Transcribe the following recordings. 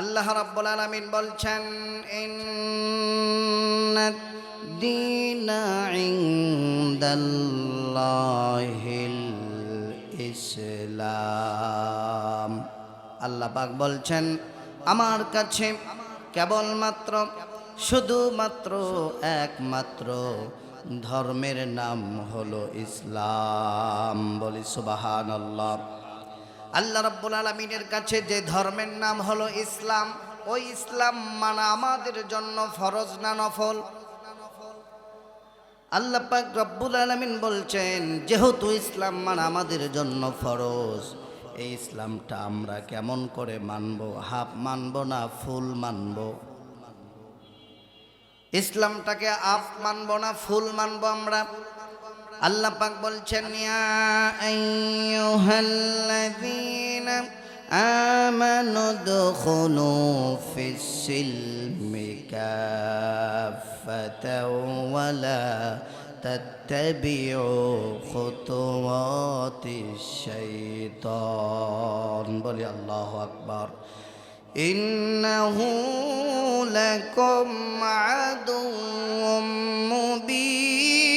আল্লাহ রাব্বুল আলামিন বলছেন, ইন্নাদ দীনা ইনদাল্লাহিল ইসলাম। আল্লাহ পাক বলছেন, আমার কাছে কেবলমাত্র, শুধুমাত্র একমাত্র ধর্মের নাম হলো ইসলাম। বলি সুবাহান আল্লাহ আল্লাহ রাব্বুল আলমিনের কাছে যে ধর্মের নাম হলো ইসলাম, ওই ইসলাম মানা আমাদের জন্য ফরজ না নফল? আল্লাহ পাক রব্বুল আলমিন বলছেন, যেহেতু ইসলাম মানা আমাদের জন্য ফরজ, এই ইসলামটা আমরা কেমন করে মানব? হাফ মানব না ফুল মানব? ইসলামটাকে আপ মানব না ফুল মানব আমরা? আল্লাহ পাক বলছেন ইয়া আইয়ুহাল্লাযীনা আমানু দুখুলু ফিস-সিলমি কাফাতাও ওয়া লা তাত্তাবিউ খুতুওয়াতিশ শাইতান বলি আল্লাহু আকবার إنه لكم عدو مبين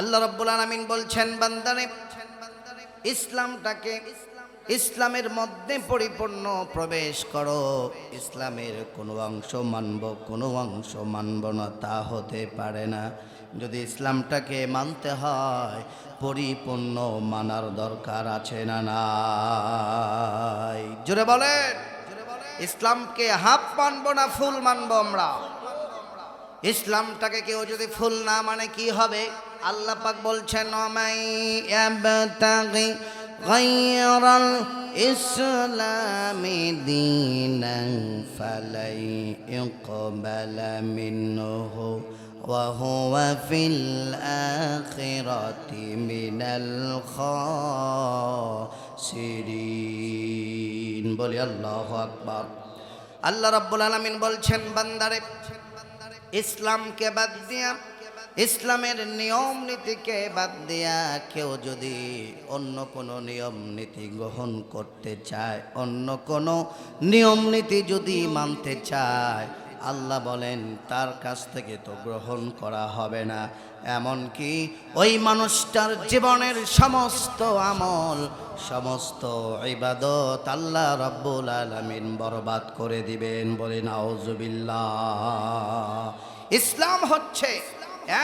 আল্লাহ রব্বুল আলামিন বলছেন, বান্দারে, ইসলামটাকে ইসলামের মধ্যে পরিপূর্ণ প্রবেশ করো। ইসলামের কোনো অংশ মানব, কোনো অংশ মানব না, তা হতে পারে না। যদি ইসলামটাকে মানতে হয়, পরিপূর্ণ মানার দরকার আছে না নাই? জোরে বলেন, ইসলামকে হাফ মানবো না ফুল মানবো আমরা? ইসলামটাকে কেউ যদি ফুল না মানে কি হবে? আল্লাহ পাক বলছেন ওমাই ইয়াবতাগি গায়রাল ইসলামি দীনান ফালাই ইকবালা মিনহু وهو في الآخرة من الخاسرين বলি আল্লাহু আকবার আল্লাহ রাব্বুল আলামিন বলছেন বান্দারে ইসলামকে বাদ দিয়া ইসলামের নিয়ম নীতিকে বাদ দিয়া কেউ যদি অন্য কোনো নিয়ম নীতি গ্রহণ করতে চায়, অন্য কোনো নিয়ম নীতি যদি মানতে চায়, আল্লাহ বলেন, তার কাছ থেকে তো গ্রহণ করা হবে না। এমনকি ওই মানুষটার জীবনের সমস্ত আমল, সমস্ত ইবাদত আল্লাহ রব্বুল আলমিন বরবাদ করে দিবেন বলে নাউজুবিল্লাহ। ইসলাম হচ্ছে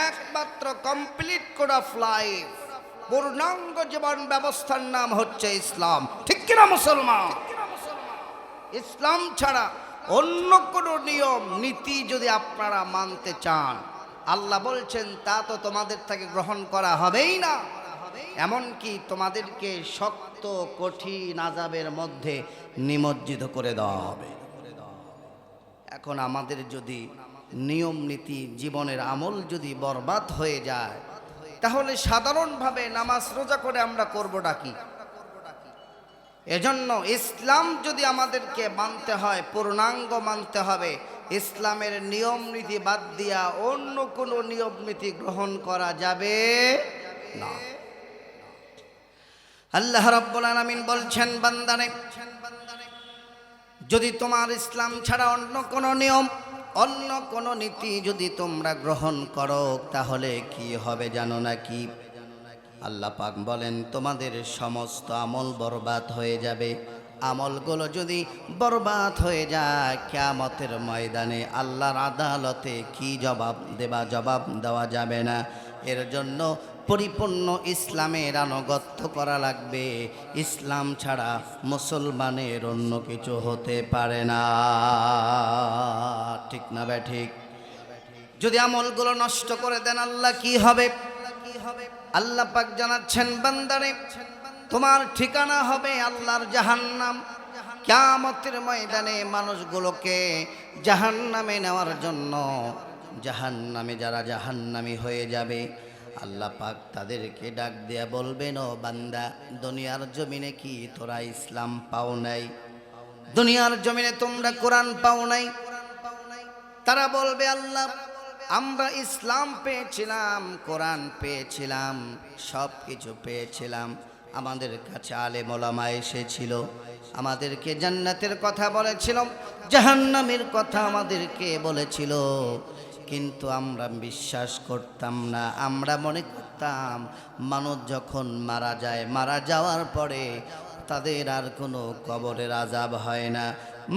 একমাত্র কমপ্লিট কোড অফ লাইফ পূর্ণাঙ্গ জীবন ব্যবস্থার নাম হচ্ছে ইসলাম। ঠিক কিনা মুসলমান? ইসলাম ছাড়া অন্য কোনো নিয়ম, নীতি যদি আপনারা মানতে চান, আল্লাহ বলছেন, তা তো তোমাদের থেকে গ্রহণ করা হবেই না। এমনকি তোমাদেরকে শক্ত, কঠিন আজাবের মধ্যে নিমজ্জিত করে দেওয়া হবে। এখন আমাদের যদি নিয়ম নীতি জীবনের আমল যদি বরবাদ হয়ে যায়, তাহলে সাধারণভাবে নামাজ রোজা করে আমরা করবোটা কি? এজন্য ইসলাম যদি আমাদেরকে মানতে হয়, পূর্ণাঙ্গ মানতে হবে, ইসলামের নিয়ম নীতি বাদ দিয়া অন্য কোনো নিয়ম নীতি গ্রহণ করা যাবে না। আল্লাহ রাব্বুল আলামিন বলছেন, বান্দারে, যদি তোমার ইসলাম ছাড়া অন্য কোনো নিয়ম অন্য কোনো নীতি যদি তোমরা গ্রহণ করো, তাহলে কি হবে জানো না কি আল্লাহ পাক বলেন, তোমাদের সমস্ত আমল বরবাদ হয়ে যাবে। আমলগুলো যদি বরবাদ হয়ে যায়, কেয়ামতের ময়দানে আল্লাহর আদালতে কি জবাব দেবা, জবাব দেওয়া যাবে না। এর জন্য পরিপূর্ণ ইসলামের আনুগত্য করা লাগবে। ইসলাম ছাড়া মুসলমানের অন্য কিছু হতে পারে না। ঠিক না বে ঠিক? যদি আমলগুলো নষ্ট করে দেন আল্লাহ কি হবে? আল্লাহ পাক জানাচ্ছেন, বান্দারে, তোমার ঠিকানা হবে আল্লাহর জাহান্নাম। কিয়ামতের ময়দানে মানুষগুলোকে জাহান্নামে নেওয়ার জন্য জাহান্নামে যারা জাহান্নামী হয়ে যাবে আল্লাহ পাক তাদেরকে ডাক দিয়া বলবেন, ও বান্দা, দুনিয়ার জমিনে কি তোরা ইসলাম পাও নাই? দুনিয়ার জমিনে তোমরা কোরআন পাও নাই? তারা বলবে, আল্লাহ, আমরা ইসলাম পেয়েছিলাম, কোরআন পেয়েছিলাম সব কিছু পেয়েছিলাম। আমাদের কাছে আলে মোলামা এসেছিল, আমাদেরকে জান্নাতের কথা বলেছিল, জাহান্নামের কথা আমাদেরকে বলেছিল। কিন্তু আমরা বিশ্বাস করতাম না, আমরা মনে করতাম মানুষ যখন মারা যায়, মারা যাওয়ার পরে তাদের আর কোনো কবরের আজাব হয় না।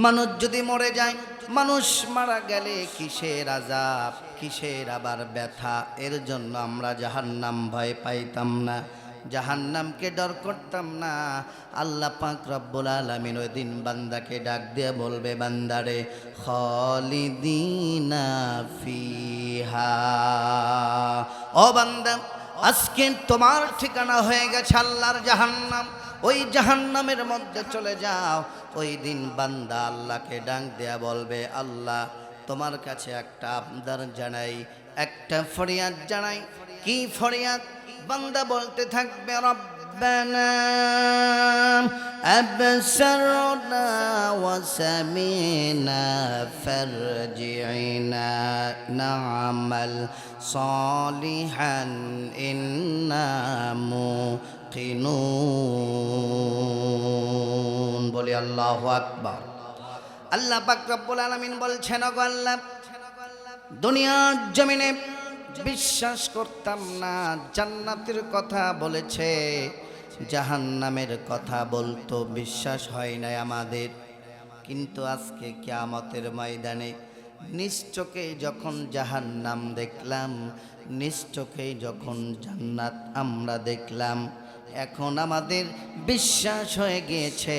মানুষ যদি মরে যায়, মানুষ মারা গেলে কিসের আজাব কিসের আবার ব্যথা? এর জন্য আমরা জাহান্নাম ভয় পাইতাম না। জাহান্নামকে ডর করতাম না। আল্লাহ পাক রব্বুল আলামিন ওই দিন বান্দাকে ডাক দিয়ে বলবে বান্দারে খলিদিনা ফিহা। ও বান্দা, আজকে তোমার ঠিকানা হয়ে গেছে আল্লাহর জাহান্নাম। ওই জাহান্নামের মধ্যে চলে যাও। ওই দিন বান্দা আল্লাহকে ডাক দেয়া বলবে, আল্লাহ, তোমার কাছে একটা আবদার জানাই, একটা ফরিয়াদ জানাই। কি ফরিয়াদ? বান্দা বলতে থাকবে রব্বানা أبصرنا وسمعنا فارجعنا نعمل صالحا إنا موقنون বলি আল্লাহ আকবার আল্লাহ পাক রব্বুল আলামিন বলছেন ওগো আল্লাহ দুনিয়ার জমিনে বিশ্বাস করতাম না, জান্নাতের কথা বলেছে, জাহান্নামের কথা বলতো, বিশ্বাস হয় নাই আমাদের। কিন্তু আজকে কিয়ামতের ময়দানে নিশ্চকে যখন জাহান নাম দেখলাম নিশ্চকে যখন জান্নাত আমরা দেখলাম এখন আমাদের বিশ্বাস হয়ে গিয়েছে।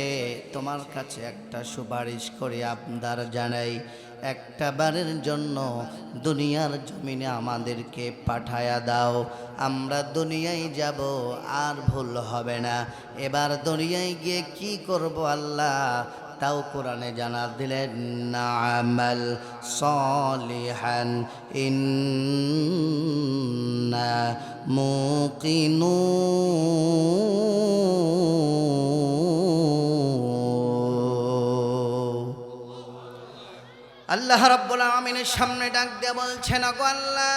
তোমার কাছে একটা সুপারিশ করে আপনার জানাই। একটা বারের জন্য দুনিয়ার জমিনে আমাদেরকে পাঠায়া দাও। আমরা দুনিয়ায় যাব, আর ভুল হবে না। এবার দুনিয়ায় গিয়ে কি করব আল্লাহ? তাও কোরআনে জানা দিলেন নামাল সলিহান ইন্না মুকিনু আল্লাহ রাব্বুল আমিনের সামনে ডাক দিয়ে বলছেন আগো আল্লাহ,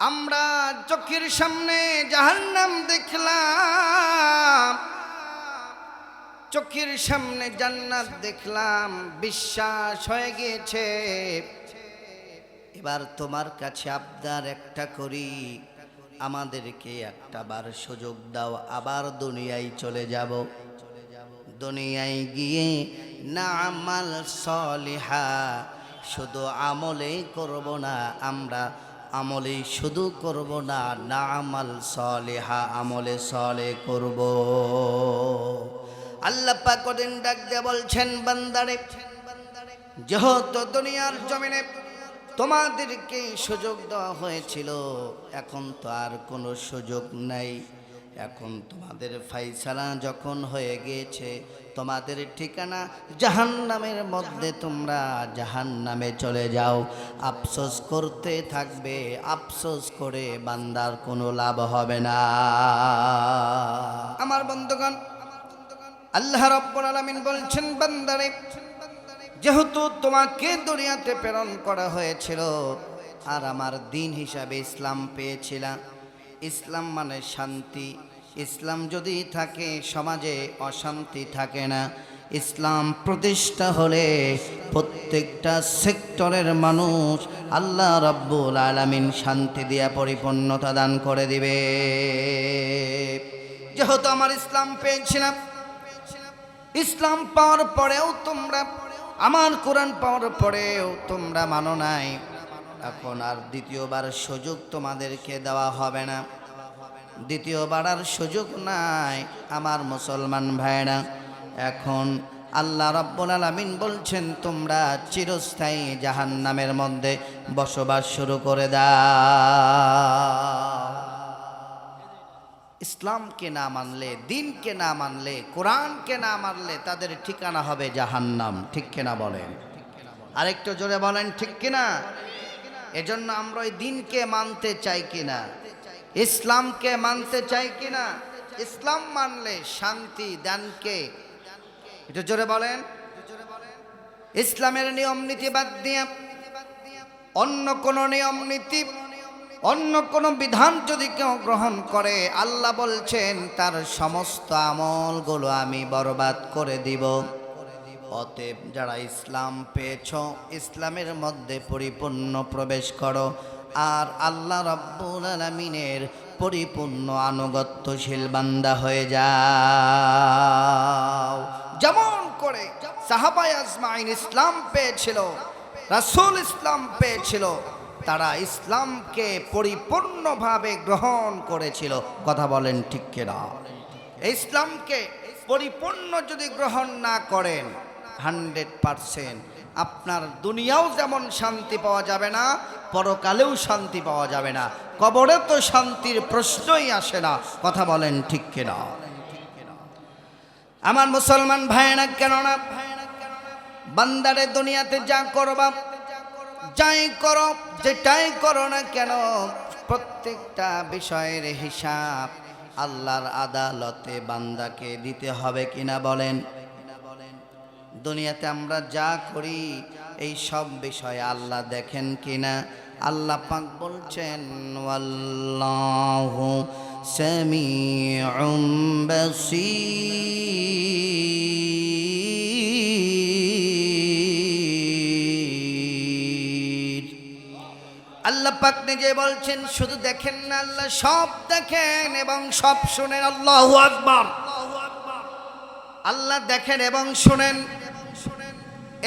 আমরা চোখের সামনে জাহান্নাম দেখলাম চোখের সামনে জান্নাত দেখলাম, বিশ্বাস হয়ে গিয়েছে। এবার তোমার কাছে আবদার একটা করি, আমাদেরকে একটা বার সুযোগ দাও, আবার দুনিয়ায় চলে যাব। দুনিয়ায় গিয়ে না আমাল সলিহা, শুধু আমলে করব না, আমরা আমলে শুধু করব না না আমাল সলিহা আমলে সলে করব। আল্লাহ পাক ওদিন ডাক দিয়ে বলছেন, বান্দারে, যেহেতু দুনিয়ার জমিনে তোমাদেরকে সুযোগ দেওয়া হয়েছিল, এখন তো আর কোনো সুযোগ নাই। এখন তোমাদের ফাইসালা যখন হয়ে গিয়েছে, তোমাদের ঠিকানা জাহান্নামের মধ্যে তোমরা জাহান্নামে চলে যাও। আফসোস করতে থাকবে, আফসোস করে বান্দার কোনো লাভ হবে না। আমার বন্ধুগণ আল্লাহ রব্বুল আলামিন বলছেন, বান্দারে, যেহেতু তোমাকে দুনিয়াতে প্রেরণ করা হয়েছিল আর আমার দিন হিসাবে ইসলাম পেয়েছিলাম ইসলাম মানে শান্তি। ইসলাম যদি থাকে, সমাজে অশান্তি থাকে না। ইসলাম প্রতিষ্ঠা হলে প্রত্যেকটা সেক্টরের মানুষ আল্লাহ রব্বুল আলামিন শান্তি দিয়া পরিপূর্ণতা দান করে দিবে। যেহেতু আমার ইসলাম পেয়েছিলাম ইসলাম পাওয়ার পরেও তোমরা, আমার কোরআন পাওয়ার পরেও তোমরা মানো নাই। এখন আর দ্বিতীয়বার সুযোগ তোমাদেরকে দেওয়া হবে না। দ্বিতীয়বার আর সুযোগ নাই, আমার মুসলমান ভাইরা এখন আল্লাহ রব্বুল আলামিন বলছেন, তোমরা চিরস্থায়ী জাহান্নামের মধ্যে বসবাস শুরু করে দাও। ইসলামকে না মানলে, দিনকে না মানলে, কোরআনকে না মানলে তাদের ঠিকানা হবে জাহান্নাম। ঠিক কিনা বলেন? আরেকটু জোরে বলেন, ঠিক কিনা? এজন্য আমরা ওই দিনকে মানতে চাই কিনা? ইসলামকে মানতে চাই কিনা? ইসলাম মানলে শান্তি, দানকে। একটু জোরে বলেন। ইসলামের নিয়ম নীতি বাদ দিয়ে অন্য কোনো নিয়ম নীতি অন্য কোনো বিধান যদি কেউ গ্রহণ করে, আল্লাহ বলছেন, তার সমস্ত আমলগুলো আমি বরবাদ করে দিব। অতএব যারা ইসলাম পেয়েছ, ইসলামের মধ্যে পরিপূর্ণ প্রবেশ করো। আর আল্লাহ রব্বুল আলমিনের পরিপূর্ণ আনুগত্যশীল বান্দা হয়ে যাও। যেমন করে সাহাবাই আজমাইন ইসলাম পেয়েছিল, রাসূল ইসলাম পেয়েছিল তারা ইসলামকে পরিপূর্ণভাবে গ্রহণ করেছিল। কথা বলেন ঠিক কিনা? ইসলামকে পরিপূর্ণ যদি গ্রহণ না করেন, হান্ড্রেড পারসেন্ট আপনার দুনিয়াও যেমন শান্তি পাওয়া যাবে না, পরকালেও শান্তি পাওয়া যাবে না। কবরে তো শান্তির প্রশ্নই আসে না। কথা বলেন ঠিক কিনা? আমার মুসলমান ভাইয়েরা, কেননা বান্দারে দুনিয়াতে যা করবা যাই করো, যেটাই করো না কেন, প্রত্যেকটা বিষয়ের হিসাব আল্লাহর আদালতে বান্দাকে দিতে হবে কিনা বলেন। দুনিয়াতে আমরা যা করি, এই সব বিষয়ে আল্লাহ দেখেন কিনা? আল্লাহ পাক বলছেন, ওয়াল্লাহু সামিউম পাক নিজে বলছেন, শুধু দেখেন না আল্লাহ, সব দেখেন এবং সব শুনেন আল্লাহু আকবার। আল্লাহ দেখেন এবং শুনেন।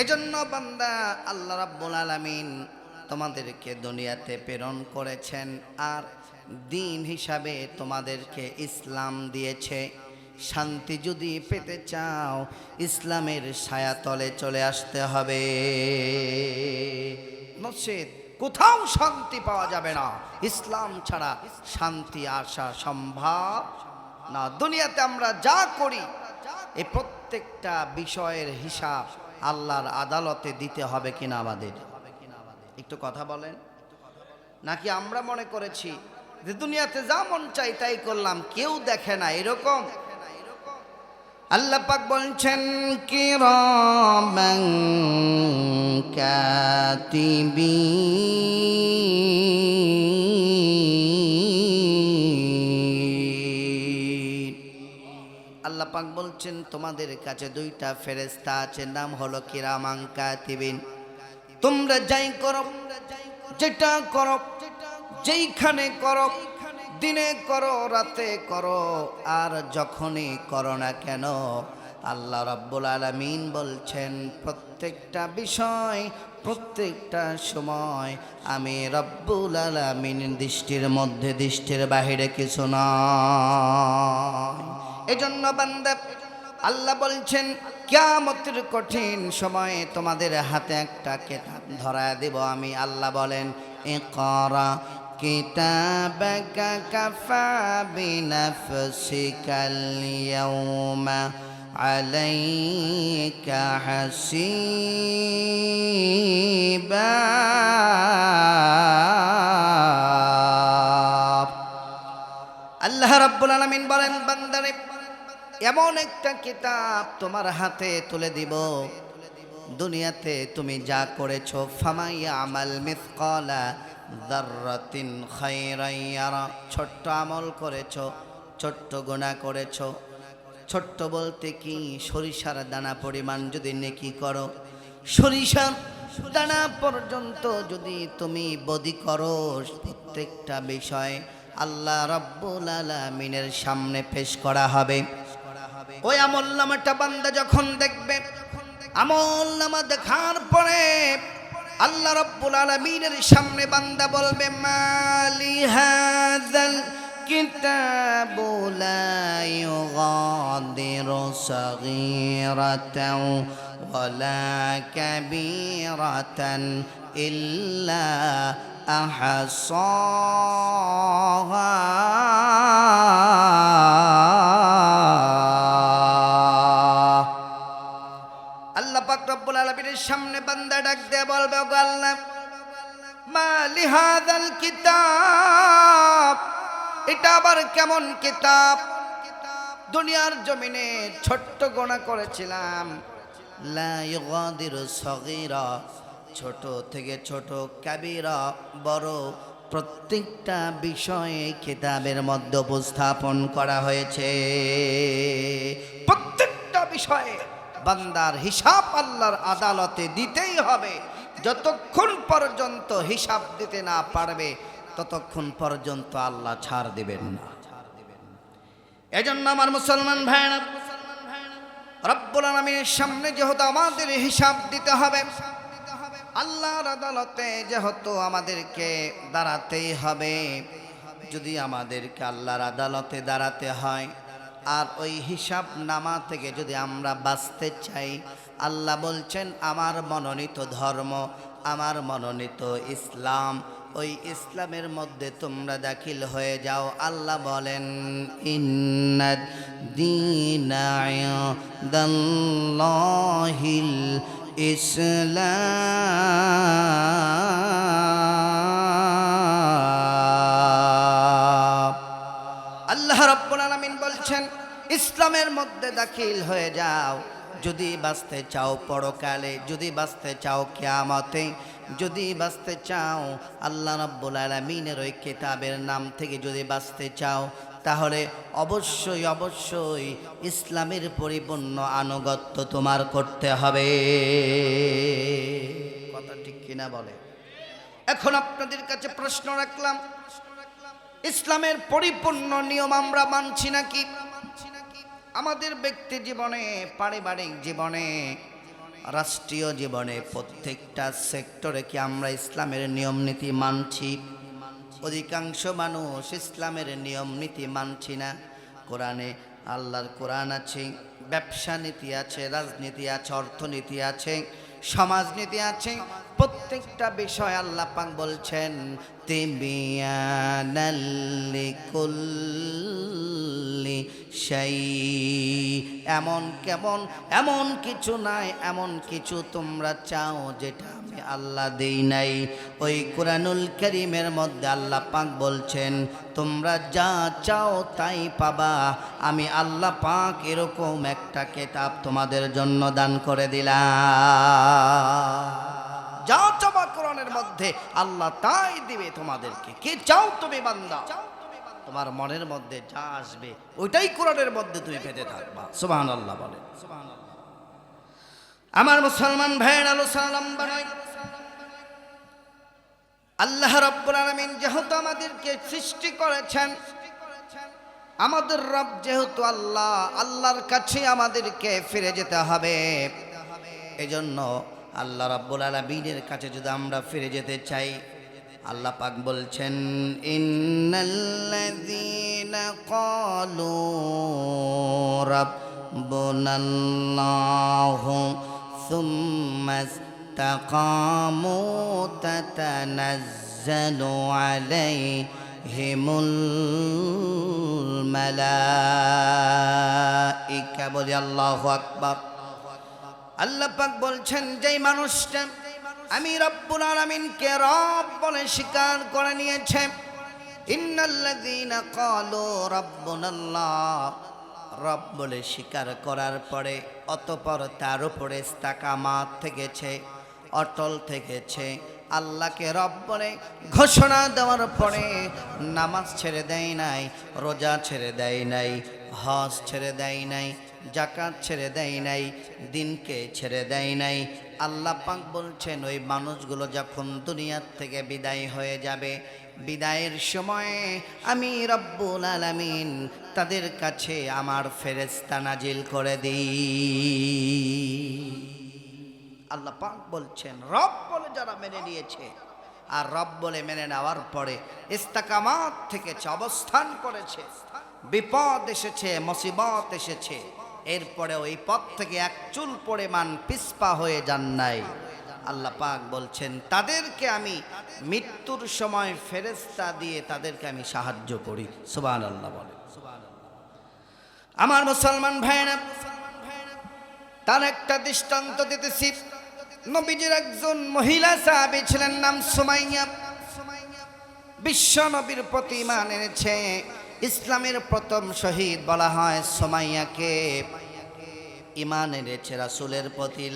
এজন্য বান্দা আল্লাহ রাব্বুল আলামিন তোমাদেরকে দুনিয়াতে প্রেরণ করেছেন আর দিন হিসাবে তোমাদেরকে ইসলাম দিয়েছে। শান্তি যদি পেতে চাও, ইসলামের ছায়াতলে চলে আসতে হবে। নসেদ কোথাও শান্তি পাওয়া যাবে না। ইসলাম ছাড়া শান্তি আসা সম্ভব না। দুনিয়াতে আমরা যা করি এই প্রত্যেকটা বিষয়ের হিসাব আল্লাহর আদালতে দিতে হবে কিনা আমাদের। একটু কথা বলেন। নাকি আমরা মনে করেছি যে দুনিয়াতে যা মন চাই তাই করলাম, কেউ দেখে না। এরকম আল্লাহ পাক বলছেন, কিরামান কাতিবিন আল্লাহ পাক বলছেন, তোমাদের কাছে দুইটা ফেরেস্তা আছে, নাম হলো কিরামাং কাতিবিন। তোমরা যাই করো, যেটা করো, যেইখানে করো দিনে করো, রাতে করো, আর যখনই করো না কেন, আল্লাহ রাব্বুল আলামিন বলছেন, প্রত্যেকটা বিষয়, প্রত্যেকটা সময় আমি রব্বুল আলামিন দৃষ্টির মধ্যে, দৃষ্টির বাহিরে কিছু নয়। এজন্য বান্দা, আল্লাহ বলছেন, কিয়ামতের কঠিন সময়ে তোমাদের হাতে একটা কেতাব ধরায় দেব। আমি আল্লাহ বলেন, ইকরা কিতাবাকা কাফা বিনাফসিকাল ইয়াউমা আলাইকা হাসিবা আল্লাহ রাব্বুল আলামিন বলেন, বান্দারে, এমন একটা কিতাব তোমার হাতে তুলে দিব। দুনিয়াতে তুমি যা করেছ, ফামাইয়া আমাল মিসকালা যাররাতিন খায়রান ইয়ারা। ছোট্ট আমল করেছ, ছোট্ট গুনাহ করেছ। ছোট্ট বলতে কি? সরিষার দানা পরিমাণ যদি নেকি করো। সরিষার দানা পর্যন্ত যদি তুমি বদি করো, প্রত্যেকটা বিষয় আল্লাহ রব্বুল আলামিনের সামনে পেশ করা হবে। ওই আমল নামাটা বান্দা যখন দেখবে, আমল নামা দেখার পরে আল্লাহ রব্বুল আলামিনের সামনে বান্দা বলবে মালি হাযাল الكتاب لا يغادر صغيرة ولا كبيرة إلا أحصاها আল্লাহ পাক রব্বুল আলামিনের সামনে বান্দা ডাক দিয়ে বলবে মা লিহাদাল কিতাব, এটা আবার কেমন কিতাব? দুনিয়ার জমিনে ছোট্ট গোনা করেছিলাম। সগীরা, ছোট থেকে ছোট কাবিরা, বড় প্রত্যেকটা বিষয়ে কিতাবের মধ্যে উপস্থাপন করা হয়েছে। প্রত্যেকটা বিষয়ে বান্দার হিসাব আল্লাহর আদালতে দিতেই হবে। যতক্ষণ পর্যন্ত হিসাব দিতে না পারবে, ততক্ষণ পর্যন্ত আল্লাহ ছাড় দেবেন না। এজন্য আমার মুসলমান ভাইরা রব্বুল আলমীর সামনে যেহেতু আমাদের হিসাব দিতে হবে, আল্লাহর আদালতে যেহেতু আমাদেরকে দাঁড়াতেই হবে, যদি আমাদেরকে আল্লাহর আদালতে দাঁড়াতে হয় আর ওই হিসাব নামা থেকে যদি আমরা বাঁচতে চাই, আল্লাহ বলছেন, আমার মনোনীত ধর্ম, আমার মনোনীত ইসলাম, ওই ইসলামের মধ্যে তোমরা দাখিল হয়ে যাও। আল্লাহ বলেন, ইন্নাদ ইসলাম। আল্লাহ রব্বুল আলামিন বলছেন ইসলামের মধ্যে দাখিল হয়ে যাও। যদি বাঁচতে চাও পরকালে, যদি বাঁচতে চাও কিয়ামতে, যদি বাঁচতে চাও আল্লাহ রব্বুল আলমিনের ওই কিতাবের নাম থেকে যদি বাঁচতে চাও, তাহলে অবশ্যই অবশ্যই ইসলামের পরিপূর্ণ আনুগত্য তোমার করতে হবে। কথা ঠিক কিনা বলে? এখন আপনাদের কাছে প্রশ্ন রাখলাম, ইসলামের পরিপূর্ণ নিয়ম আমরা মানছি নাকি? আমাদের ব্যক্তি জীবনে, পারিবারিক জীবনে, রাষ্ট্রীয় জীবনে প্রত্যেকটা সেক্টরে কি আমরা ইসলামের নিয়ম নীতি মানছি? অধিকাংশ মানুষ ইসলামের নিয়ম নীতি মানছি না। কোরআনে আল্লাহর কোরআন আছে, ব্যবসা নীতি আছে, রাজনীতি আছে, অর্থনীতি আছে, সমাজনীতি আছে প্রত্যেকটা বিষয় আল্লাহ পাক বলছেন তিবিয়ানাল্লি কুল্লি শাই এমন কেমন, এমন কিছু নাই, এমন কিছু তোমরা চাও যেটা আমি আল্লাহ দেই নাই। ওই কোরআনুল করিমের মধ্যে আল্লাহ পাক বলছেন, তোমরা যা চাও তাই পাবা। আমি আল্লাহ পাক এরকম একটা কেতাব তোমাদের জন্য দান করে দিলাম। যা চাবা কোরআনের মধ্যে, আল্লাহ তাই দিবে তোমাদেরকে। কে চাও তুমি বান্দা? তোমার মনের মধ্যে যা আসবে, ওইটাই কোরআনের মধ্যে তুমি পেতে থাকবা। সুবহান আল্লাহ বলে আমার মুসলমান ভাইয়ের আলো সালাম বানাই আল্লাহ রব্বুল আলামিন যেহেতু আমাদেরকে সৃষ্টি করেছেন, আমাদের রব যেহেতু আল্লাহ, আল্লাহর কাছে আমাদেরকে ফিরে যেতে হবে। এজন্য আল্লাহ রাব্বুল আলামিনের কাছে যদি আমরা ফিরে যেতে চাই, আল্লাহ পাক বলছেন, ইন্নাল্লাযীনা ক্বালু রাব্বুনাল্লাহু সুম্মা ইসতাকামু তাতানাজ্জালু আলাইহিমুল মালাইকা। বলি, আল্লাহু আকবার। আল্লাহ পাক বলছেন, যেই মানুষটা আমি রব্বুল আলামিনকে রব বলে স্বীকার করে নিয়েছে রব বলে স্বীকার করার পরে অতপর তার উপরে ইস্তাকামাত থেকেছে, অটল থেকেছে। আল্লাহকে রব বলে ঘোষণা দেওয়ার পরে নামাজ ছেড়ে দেয় নাই, রোজা ছেড়ে দেয় নাই, হজ ছেড়ে দেয় নাই জাকাত ছেড়ে দেয় নাই, দিনকে ছেড়ে দেয় নাই। আল্লাহ পাক বলছেন, ওই মানুষগুলো যখন দুনিয়ার থেকে বিদায় হয়ে যাবে, বিদায়ের সময়ে আমি রব্বুল আলামিন তাদের কাছে আমার ফেরেস্তা নাজিল করে দিই। আল্লাহ পাক বলছেন, রব বলে যারা মেনে নিয়েছে, আর রব বলে মেনে নেওয়ার পরে ইস্তাকামাত থেকেছে অবস্থান করেছে, বিপদ এসেছে, মুসিবত এসেছে এরপরে ওই পথ থেকে এক চুল পরিমাণ পিসপা হয়ে যান নাই। আল্লাহ পাক বলছেন, তাদেরকে আমি মৃত্যুর সময় ফেরেস্তা দিয়ে তাদেরকে আমি সাহায্য করি। সুবান আল্লাহ বলে। আমার মুসলমান ভাইরা তার একটা দৃষ্টান্ত দিতেছি। নবীজির একজন মহিলা সাহাবী ছিলেন, নাম সুমাইয়া। বিশ্ব নবীর প্রতি মান এনেছে। ইসলামের প্রথম শহীদ বলা হয় সোমাইয়াকে। ইমান এনেছে রাসুলের প্রতি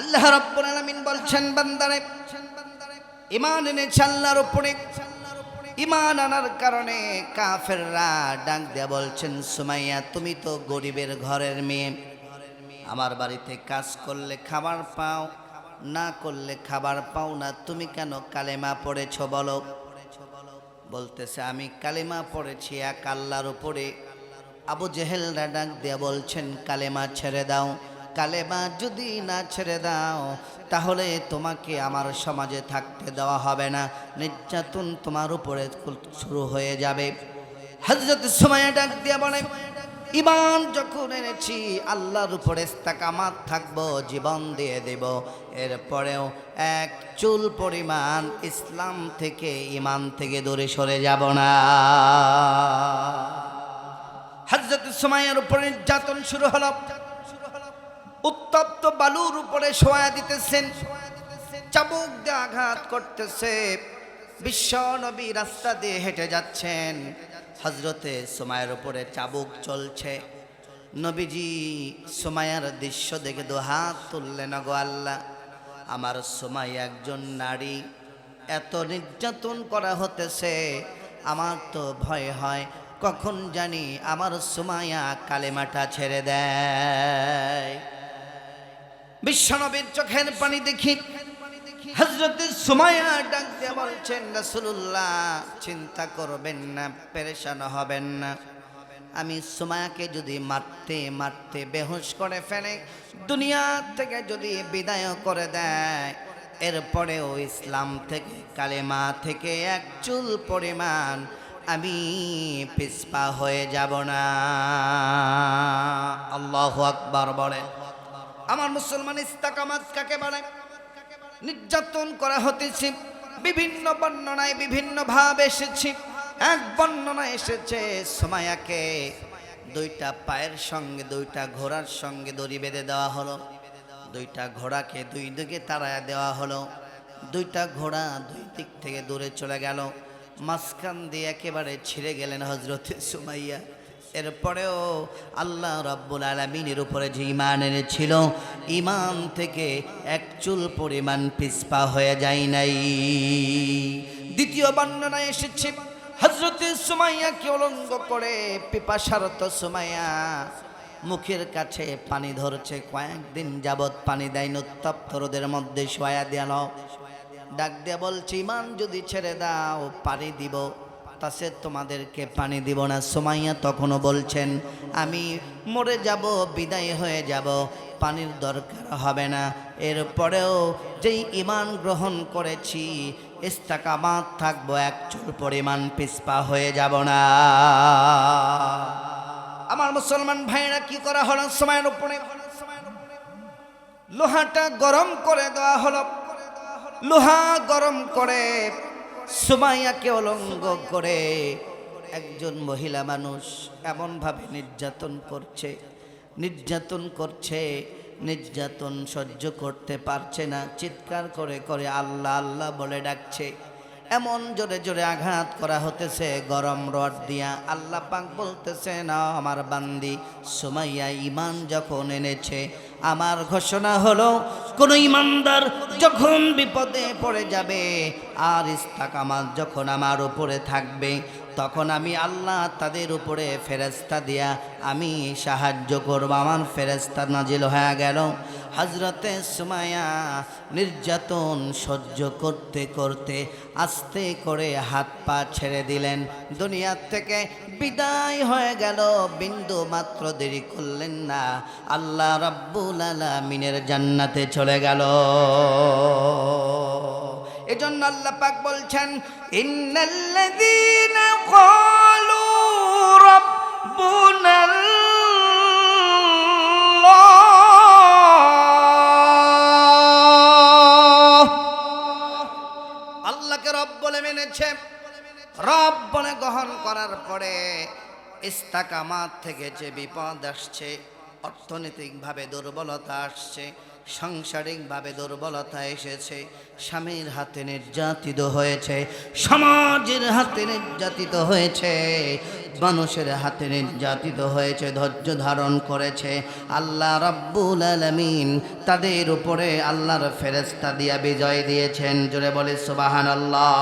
আল্লাহ রাব্বুল আলামিন বলছেন, বান্দারে, ইমান এনেছে আল্লাহর উপরে। ইমান আনার কারণে কাফেররা ডাক দেয়া বলছেন, সুমাইয়া, তুমি তো গরিবের ঘরের মেয়ে। আমার বাড়িতে কাজ করলে খাবার পাও, না করলে খাবার পাও না, তুমি কেন কালেমা পড়েছ বলো? বলতেছে, আমি কালেমা পড়েছি এক আল্লাহর উপরে। আবু জেহেলরা ডাক দিয়া বলছেন, কালেমা ছেড়ে দাও। কালেমা যদি না ছেড়ে দাও, তাহলে তোমাকে আমার সমাজে থাকতে দেওয়া হবে না। নির্যাতন তোমার উপরে শুরু হয়ে যাবে। হজরত সময় ডাক দিয়া বলে ইমান যখন এনেছি, আল্লাহর উপরে ইস্তাকামাত থাকব, জীবন দিয়ে দেব। এরপরেও এক চুল পরিমাণ ইসলাম থেকে ইমান থেকে দূরে সরে যাব না। হজরত সময়ের উপরে নির্যাতন শুরু হলো। উত্তপ্ত বালুর উপরে শোয়া দিতেছেন। চাবুক দিয়ে আঘাত করতেছে। বিশ্ব নবী রাস্তা দিয়ে হেঁটে যাচ্ছেন। হজরতে সোমায়ের উপরে চাবুক চলছে। নবীজি সোমায়ার দৃশ্য দেখে দু হাত তুললেন গো আল্লাহ, আমার সোমাই একজন নারী। এত নির্যাতন করা হতেছে। আমার তো ভয় হয়, কখন জানি আমার সোমায়া কালেমাটা ছেড়ে দেয়। বিশ্বনবীর চোখের পানি দেখি। হজরত সুমায়া ডাক দিয়ে বলছেন, রাসূলুল্লাহ, চিন্তা করবেন না, পেরেশান হবেন না। আমি সুমায়াকে যদি মারতে মারতে বেহুশ করে ফেলে, দুনিয়া থেকে যদি বিদায় করে দেয়, এরপরেও ইসলাম থেকে, কালেমা থেকে এক চুল পরিমাণ আমি পিসপা হয়ে যাব না। আল্লাহ আকবার বলেন। আমার মুসলমান ইস্তাকামাত কাকে বলে? নির্যাতন করা হতেছে, বিভিন্ন বর্ণনায় বিভিন্ন ভাব এসেছে। এক বর্ণনা এসেছে, সোমায়াকে দুইটা পায়ের সঙ্গে, দুইটা ঘোড়ার সঙ্গে দড়ি বেঁধে দেওয়া হলো। দুইটা ঘোড়াকে দুই দিকে তাড়ায় দেওয়া হলো। দুইটা ঘোড়া দুই দিক থেকে দূরে চলে গেল। মাঝখান দিয়ে একেবারে ছিঁড়ে গেলেন হজরত সুমাইয়া। এরপরেও আল্লাহ রাব্বুল আলমিনের উপরে যে ইমান এনেছিল ইমান থেকে এক চুল পরিমাণ পিসপা হয়ে যায় নাই। দ্বিতীয় বর্ণনায় এসেছে হজরতে সুমাইয়াকে অলঙ্গ করে পিপাসারত সুমাইয়া মুখের কাছে পানি ধরছে। কয়েকদিন যাবৎ পানি দেয়নি উত্তপ্ত রোদের মধ্যে শোয়া দেয়াল ডাক দিয়ে বলছে ইমান যদি ছেড়ে দাও, পানি দিব। তাসে তোমাদেরকে পানি দিব না। সোমাইয়া তখনও বলছেন, আমি মরে যাব, বিদায় হয়ে যাব, পানির দরকার হবে না। এরপরেও যেই ইমান গ্রহণ করেছি, ইস্তাকামাত থাকব, এক চুল পরিমাণ পিসপা হয়ে যাব না। আমার মুসলমান ভাইরা কি করা হলো? সময়ের উপরে লোহাটা গরম করে দেওয়া হলো। লোহা গরম করে সুমাইয়াকে অলঙ্গ করে একজন মহিলা মানুষ এমনভাবে নির্যাতন করছে নির্যাতন করছে, নির্যাতন সহ্য করতে পারছে না, চিৎকার করে করে আল্লাহ আল্লাহ বলে ডাকছে। এমন জোরে জোরে আঘাত করা হতেছে গরম রড দিয়া। আল্লাহ পাক বলতেছে না আমার বান্দি, সুমাইয়া ইমান যখন এনেছে আমার ঘোষণা হলো, কোন ইমানদার যখন বিপদে পড়ে যাবে, আর ইস্তাকামাত যখন আমার উপরে থাকবে, তখন আমি আল্লাহ তাদের উপরে ফেরেস্তা দিয়া আমি সাহায্য করব। আমার ফেরেস্তা নাজিল হয়ে গেল। হজরতে সুমায়া নির্যাতন সহ্য করতে করতে আস্তে করে হাত পা ছেড়ে দিলেন। দুনিয়ার থেকে বিদায় হয়ে গেল। বিন্দু মাত্র দেরি করলেন না। আল্লাহ রাব্বুল আলামিনের জান্নাতে চলে গেল। এজন্য আল্লাহ পাক বলছেন, ইন্নাল্লাযীনা ক্বালু রাব্বুনাল রব বলে গ্রহণ করার পরে ইস্তাকামাত থেকে যে বিপদ আসছে অর্থনৈতিকভাবে দুর্বলতা আসছে সাংসারিকভাবে দুর্বলতা এসেছে। স্বামীর হাতে নির্যাতিত হয়েছে, সমাজের হাতে নির্যাতিত হয়েছে, মানুষের হাতে নির্যাতিত হয়েছে, ধৈর্য ধারণ করেছে। আল্লাহ রব্বুল আলমিন তাদের উপরে আল্লাহর ফেরেস্তা দিয়া বিজয় দিয়েছেন। জোরে বলে সুবাহান আল্লাহ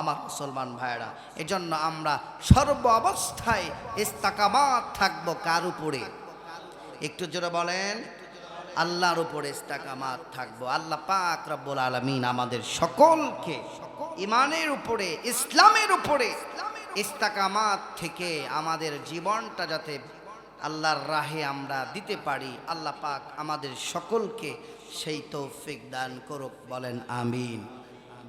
আমার মুসলমান ভাইরা এজন্য আমরা সর্ব অবস্থায় ইস্তাকামাত থাকব কার উপরে? একটু জোরে বলেন, আল্লাহর উপরে ইস্তাকামাত থাকব। আল্লাহ পাক রব্বুল আলমিন আমাদের সকলকে ইমানের উপরে, ইসলামের উপরে ইস্তাকামাত থেকে আমাদের জীবনটা যাতে আল্লাহর রাহে আমরা দিতে পারি, আল্লাহ পাক আমাদের সকলকে সেই তৌফিক দান করুক, বলেন আমিন।